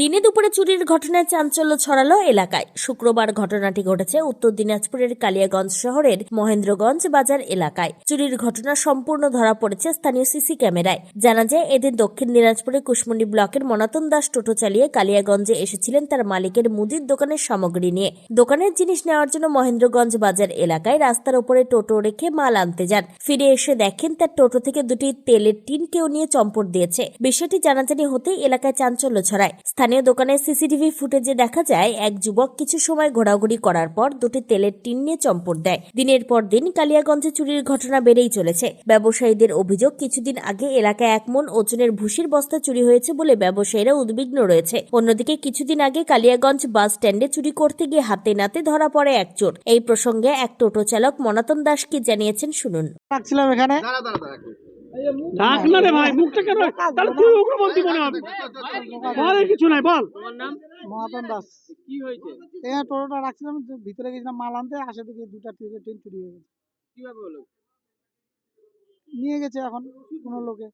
দিনে দুপুরে চুরির ঘটনায় চাঞ্চল্য ছড়ালো এলাকায়। শুক্রবার ঘটনাটি ঘটেছে উত্তর দিনাজপুরের কালিয়াগঞ্জ শহরের মহেন্দ্রগঞ্জ বাজার এলাকায়। চুরির ঘটনা সম্পূর্ণ ধরা পড়েছে স্থানীয় সিসি ক্যামেরায়। জানা যায়, এদিন দক্ষিণ দিনাজপুরের কুশমন্ডি ব্লকের মনাতন দাস টোটো চালিয়ে কালিয়াগঞ্জে এসেছিলেন তার মালিকের মুদির দোকানের সামগ্রী নিয়ে। দোকানের জিনিস নেওয়ার জন্য মহেন্দ্রগঞ্জ বাজার এলাকায় রাস্তার উপরে টোটো রেখে মাল আনতে যান। ফিরে এসে দেখেন, তার টোটো থেকে দুটি তেলের টিন কেউ নিয়ে চম্পট দিয়েছে। বিষয়টি জানাজানি হতেই এলাকায় চাঞ্চল্য ছড়ায়। স্থানীয় দোকানের সিসিটিভি ফুটেজে দেখা যায় এক যুবক কিছু সময় ঘোরাঘুরি করার পর দুটি তেলের টিন নিয়ে চম্পট দেয়। দিনের পর দিন কালিয়াগঞ্জে চুরির ঘটনা বেড়েই চলেছে। ব্যবসায়ীদের অভিযোগ কিছুদিন আগে এলাকায় এক মন ওজনের ভুসির বস্তা চুরি হয়েছে বলে ব্যবসায়ীরা উদ্বিগ্ন রয়েছে। অন্যদিকে কিছুদিন আগে কালিয়াগঞ্জ বাস স্ট্যান্ডে চুরি করতে গিয়ে হাতে নাতে ধরা পড়ে এক চোর। এই প্রসঙ্গে এক টোটো চালক মনাতন দাসকে জানিয়েছেন শুনুন। রাখছিলাম এখানে। ডাক না রে ভাই মুখটা কেন তাহলে তুই উগ্রপন্থী মনে হবে। বল কিছু নাই বল। তোমার নাম? মহাতন দাস। কি হয়েছে? এখানে টোটোটা রাখছিলাম ভিতরে গেছিলাম মাল আনতে আসে থেকে দুটা ট্রেন ট্রেন চুরি হয়ে গেছে। কীভাবে হলো? নিয়ে গেছে এখন কোনো লোকে।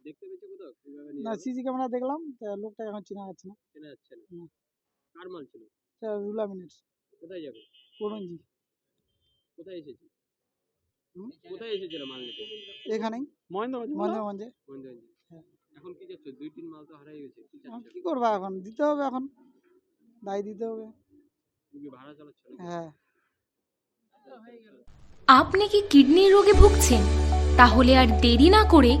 দেখতে পেয়েছ কোথাও? কীভাবে না সিসি ক্যামেরা দেখলাম তা লোকটা এখন চেনা যাচ্ছে না। চেনা যাচ্ছে না। কার মাল ছিল? রুলা মিনিটস কোথায় যাবে? করঞ্জি কোথায় এসেছে? কোথায় এসেছিল মাল নিতে এখানেই মহেন্দ্র মহেন্দ্রগঞ্জে। মহেন্দ্রগঞ্জে। হ্যাঁ। এখন কি যাচ্ছ? দুই তিন মাল তো হারাই গেছে কি এখন চাচ্ছ? কি করবা এখন? দিতে হবে এখন। দায় দিতে হবে। ভাড়া চালাচ্ছ হ্যাঁ। আপনি কি কিডনি রোগে ভুগছেন? তাহলে আর দেরি না করে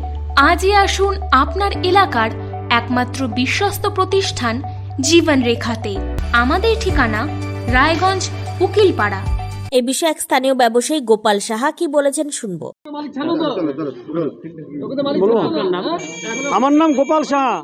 আজই আসুন আপনার এলাকার একমাত্র বিশ্বস্ত প্রতিষ্ঠান জীবন রেখাতে আমাদের ঠিকানা রায়গঞ্জ উকিলপাড়া। এই বিষয়ে এক স্থানীয় ব্যবসায়ী গোপাল সাহা কি বলেছেন শুনব। আমার নাম গোপাল চাচ্ছেন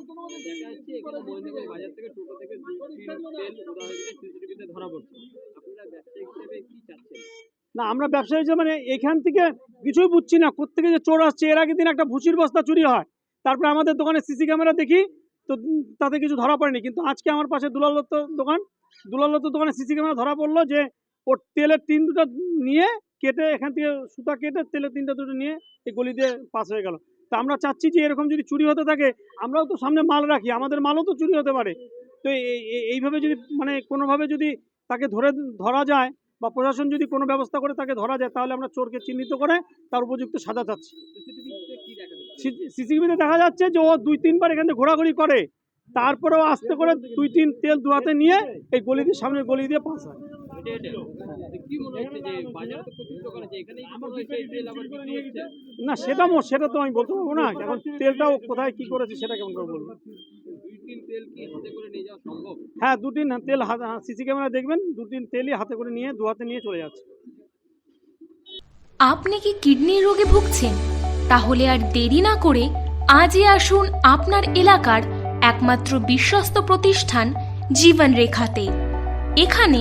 না, আমরা ব্যবসায়ী মানে এখান থেকে কিছুই বুঝছি না কোথেকে যে চোর আসছে, এর আগের দিন একটা ভুসির বস্তা চুরি হয়। তারপরে আমাদের দোকানে সিসি ক্যামেরা দেখি, তো তাতে কিছু ধরা পড়েনি। কিন্তু আজকে আমার পাশে দুলাল দত্ত দোকান, দুলাল দত্ত দোকানে সিসি ক্যামেরা ধরা পড়ল যে ওর তেলের তিন দুটো নিয়ে কেটে এখান থেকে সুতা কেটে তেলের তিনটা দুটো নিয়ে এই গলি দিয়ে পাস হয়ে গেল। তা আমরা চাচ্ছি যে এরকম যদি চুরি হতে থাকে, আমরাও তো সামনে মাল রাখি, আমাদের মালও তো চুরি হতে পারে। তো এই- এই- এইভাবে যদি মানে কোনোভাবে যদি তাকে ধরে ধরা যায় বা প্রশাসন যদি কোনো ব্যবস্থা করে তাকে ধরা যায়, তাহলে আমরা চোরকে চিহ্নিত করে তার উপযুক্ত সাজা চাচ্ছি। সিসিটিভিতে দেখা যাচ্ছে যে ও দুই, তিনবার এখান থেকে ঘোরাঘুরি করে। তারপরেও আস্তে করে দুই, তিন তেল দুহাতে নিয়ে এই গলি দিয়ে সামনে গলি দিয়ে পাস হয়। হেঁটে হেঁটে তো কি হচ্ছে যে বাজারে তো প্রচুর দোকান আছে এখানেই কি হচ্ছে এই তেল আবার বিক্রি হচ্ছে? না সেটা মো- সেটা তো আমি বলতে পারব না এখন তেলটাও কোথায় কি করেছে সেটা কেমন করে বলব? দুই তেল কি হাতে করে নিয়ে হ্যাঁ দু তিন তেল সিসি ক্যামেরা দেখবেন দু তিন তেলই হাতে করে নিয়ে দু হাতে নিয়ে চলে যাচ্ছে। আপনি কি কিডনি রোগে ভুগছেন? তাহলে আর দেরি না করে আজই আসুন আপনার এলাকার একমাত্র বিশ্বস্ত প্রতিষ্ঠান জীবন রেখাতে এখানে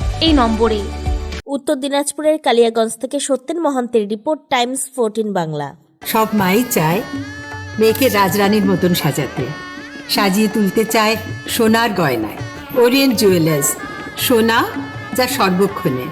এই নম্বরে। উত্তর দিনাজপুরের কালিয়াগঞ্জ থেকে সত্যেন মহান্তের রিপোর্ট, টাইমস ফোরটিন বাংলা। সব মাই চায় মেয়েকে রাজরানীর মতন সাজাতে। সাজিয়ে তুলতে চায় সোনার গয়নায়। ওরিয়েন্ট জুয়েলার্স, সোনা যা সর্বক্ষণের।